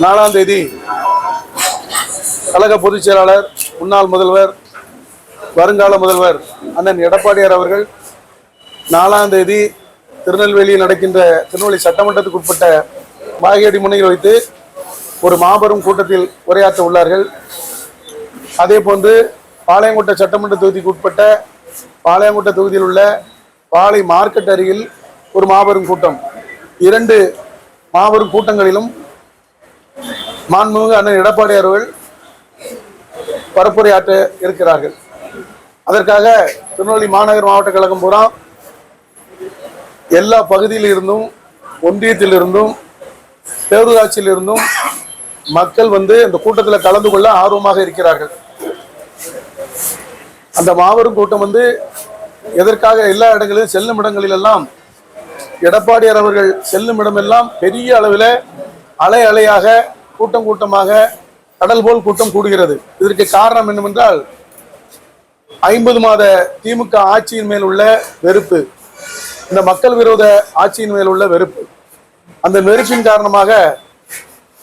நாலாம் தேதி கழக பொதுச் செயலாளர் முன்னாள் முதல்வர் வருங்கால முதல்வர் அண்ணன் எடப்பாடியார் அவர்கள் நாலாம் தேதி திருநெல்வேலியில் நடக்கின்ற திருநெல்வேலி சட்டமன்றத்துக்கு உட்பட்ட பாகியடி முனையில் வைத்து ஒரு மாபெரும் கூட்டத்தில் உரையாற்ற உள்ளார்கள். அதே போன்று பாளையங்கோட்டை சட்டமன்ற தொகுதிக்கு உட்பட்ட பாளையங்கோட்டை தொகுதியில் உள்ள பாளை மார்க்கெட் அருகில் ஒரு மாபெரும் கூட்டம். இரண்டு மாபெரும் கூட்டங்களிலும் மாண்புமிகு அண்ணன் எடப்பாடி அவர்கள் பரப்புரையாற்ற இருக்கிறார்கள். அதற்காக திருநெல்வேலி மாநகர் மாவட்ட கழகம் பூரா எல்லா பகுதியிலிருந்தும் ஒன்றியத்திலிருந்தும் பேரூராட்சியிலிருந்தும் இருந்தும் மக்கள் வந்து இந்த கூட்டத்தில் கலந்து கொள்ள ஆர்வமாக இருக்கிறார்கள். அந்த மாபெரும் கூட்டம் வந்து எதற்காக எல்லா இடங்களிலும் செல்லும் இடங்களிலெல்லாம் எடப்பாடியார் அவர்கள் செல்லும் இடமெல்லாம் பெரிய அளவில் அலை அலையாக கூட்டம் கூட்டமாக கடல் போல் கூட்டம் கூடுகிறது. இதற்கு காரணம் என்னவென்றால் ஐம்பது மாத திமுக ஆட்சியின் மேல் உள்ள வெறுப்பு இந்த மக்கள் விரோத ஆட்சியின் மேல் உள்ள வெறுப்பு. அந்த வெறுப்பின் காரணமாக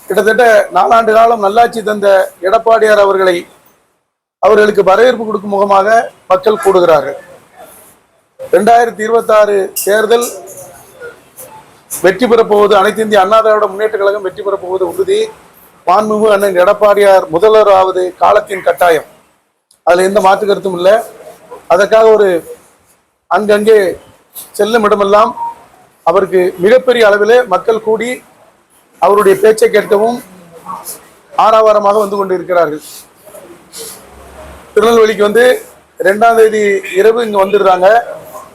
கிட்டத்தட்ட நாலாண்டு காலம் நல்லாட்சி தந்த எடப்பாடியார் அவர்களை அவர்களுக்கு வரவேற்பு கொடுக்கும் முகமாக மக்கள் கூடுகிறார்கள். ரெண்டாயிரத்தி இருபத்தாறு தேர்தல் வெற்றி பெறப்போவது அனைத்து இந்திய அண்ணா திராவிட முன்னேற்ற கழகம் வெற்றி பெறப்போவது உறுதி. மாண்புமிகு அண்ணன் எடப்பாடியார் முதல்வராவது காலத்தின் கட்டாயம். அதில் எந்த மாற்று கருத்தும் இல்லை. அதற்காக ஒரு அங்கங்கே செல்லும் இடமெல்லாம் அவருக்கு மிகப்பெரிய அளவில் மக்கள் கூடி அவருடைய பேச்சை கேட்கவும் ஆரவாரமாக வந்து கொண்டு இருக்கிறார்கள் திருநெல்வேலிக்கு வந்து ரெண்டாம் தேதி இரவு இங்கே வந்துடுறாங்க.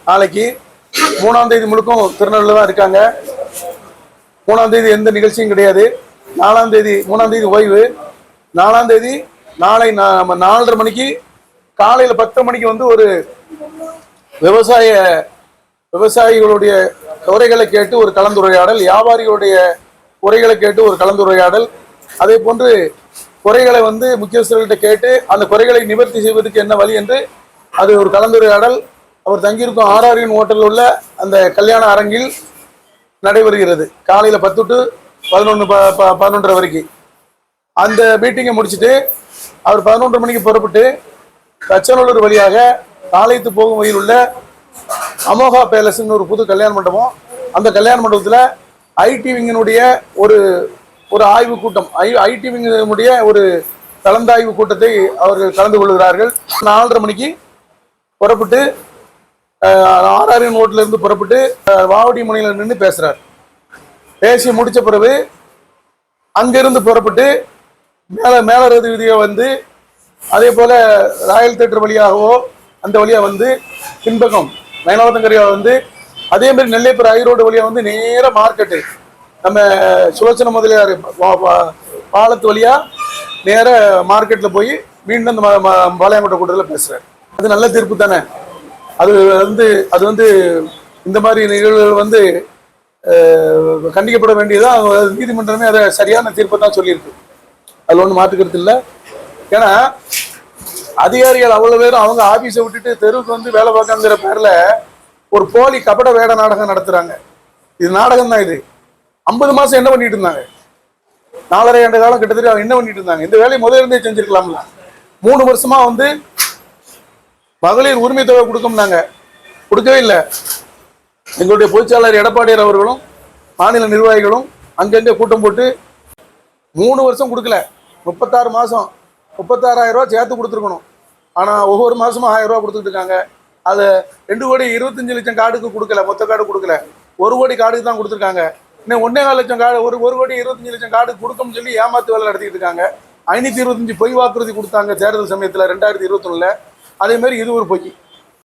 நாளைக்கு மூணாம் தேதி முழுக்கும் திருநெல்வேலியில் தான் இருக்காங்க. மூணாம் தேதி எந்த நிகழ்ச்சியும் கிடையாது. நாலாம் தேதி மூணாம் தேதி ஓய்வு. நாலாம் தேதி நாளை நா- நம்ம நாலரை மணிக்கு காலையில் பத்து மணிக்கு வந்து ஒரு விவசாய விவசாயிகளுடைய குறைகளை கேட்டு ஒரு கலந்துரையாடல் வியாபாரிகளுடைய குறைகளை கேட்டு ஒரு கலந்துரையாடல். அதே போன்று குறைகளை வந்து முக்கியஸ்தர்கள்ட்ட கேட்டு அந்த குறைகளை நிவர்த்தி செய்வதற்கு என்ன வழி என்று அது ஒரு கலந்துரையாடல். அவர் தங்கியிருக்கும் ஆர்ஆர்என் ஹோட்டலில் உள்ள அந்த கல்யாண அரங்கில் நடைபெறுகிறது. காலையில் பத்து டு பதினொன்று ப ப- பதினொன்றரை வரைக்கும் அந்த மீட்டிங்கை முடிச்சுட்டு அவர் பதினொன்று மணிக்கு புறப்பட்டு தச்சநல்லூர் வழியாக ஆலயத்து போகும் வகையில் உள்ள அமோகா பேலஸ்ன்னு ஒரு புது கல்யாண மண்டபம். அந்த கல்யாண மண்டபத்தில் ஐடி விங்கினுடைய ஒரு ஒரு ஆய்வு கூட்டம் ஐ ஐடி விங்கினுடைய ஒரு கலந்தாய்வு கூட்டத்தை அவர்கள் கலந்து கொள்கிறார்கள். நாலரை மணிக்கு புறப்பட்டு ஆர்ஆர்என் ரோட்ல புறப்பட்டு வாவடி முனையில் நின்று பேசுகிறார் பேசி முடித்த பிறகு அங்கிருந்து புறப்பட்டு மேலே மேலரது வீதியை வந்து அதே போல் ராயல் தேட்டர் வழியாகவோ அந்த வழியாக வந்து பின்பக்கம் நயனாவத்தங்கரையா வந்து அதே மாதிரி நெல்லைப்புற ஐரோடு வழியா வந்து நேராக மார்க்கெட்டு நம்ம சுலோச்சன முதலியார் பாலத்து வழியா நேர மார்க்கெட்டில் போய் மீண்டும் அந்த ம- பாளையங்கோட்டை கூட்டத்தில் பேசுகிறேன் அது நல்ல தீர்ப்பு தானே? அது வந்து அது வந்து இந்த மாதிரி நிகழ்வுகள் வந்து கண்டிக்கப்பட வேண்டியதா நீதிமன்றமே அதை சரியான தீர்ப்பை தான் சொல்லியிருக்கு. அதில் ஒன்றும் மாற்றுக்கிறது இல்லை. ஏன்னா அதிகாரிகள் அவ்வளோ பேரும் அவங்க ஆஃபீஸை விட்டுட்டு தெருவுக்கு வந்து வேலை பார்க்கங்கிற பேரில் ஒரு போலி கபட வேட நாடகம் நடத்துறாங்க. இது நாடகம் தான் இது. ஐம்பது மாசம் என்ன பண்ணிட்டு இருந்தாங்க? நாலரை ஆண்டு காலம் கிட்டத்தட்ட அவங்க என்ன பண்ணிட்டு இருந்தாங்க? இந்த வேலையை முதல்ல இருந்தே செஞ்சிருக்கலாம்ல. மூணு வருஷமா வந்து மகளிர் உரிமை தொகை கொடுக்கும்னாங்க. கொடுக்கவே இல்லை. எங்களுடைய பொதுச்செயலாளர் எடப்பாடியார் அவர்களும் மாநில நிர்வாகிகளும் அங்கங்கே கூட்டம் போட்டு மூணு வருஷம் கொடுக்கல. முப்பத்தாறு மாதம் முப்பத்தாறாயிரம் ரூபா சேர்த்து கொடுத்துருக்கணும். ஆனால் ஒவ்வொரு மாதமும் ஆயிரம் ரூபா கொடுத்துட்டு இருக்காங்க. அது ரெண்டு கோடி இருபத்தஞ்சு லட்சம் கார்டுக்கு கொடுக்கல மொத்த கார்டு கொடுக்கல. ஒரு கோடி கார்டுக்கு தான் கொடுத்துருக்காங்க. இன்னும் ஒன்றே கால் லட்சம் கார்டு ஒரு ஒரு கோடி இருபத்தஞ்சு லட்சம் கார்டு கொடுக்கும்னு சொல்லி ஏமாத்து வேலை நடத்திட்டு இருக்காங்க. ஐநூற்றி இருபத்தஞ்சு பொய் வாக்குறுதி கொடுத்தாங்க தேர்தல் சமயத்தில் ரெண்டாயிரத்தி இருபத்தொன்னில். அதேமாரி இது ஒரு பொய்.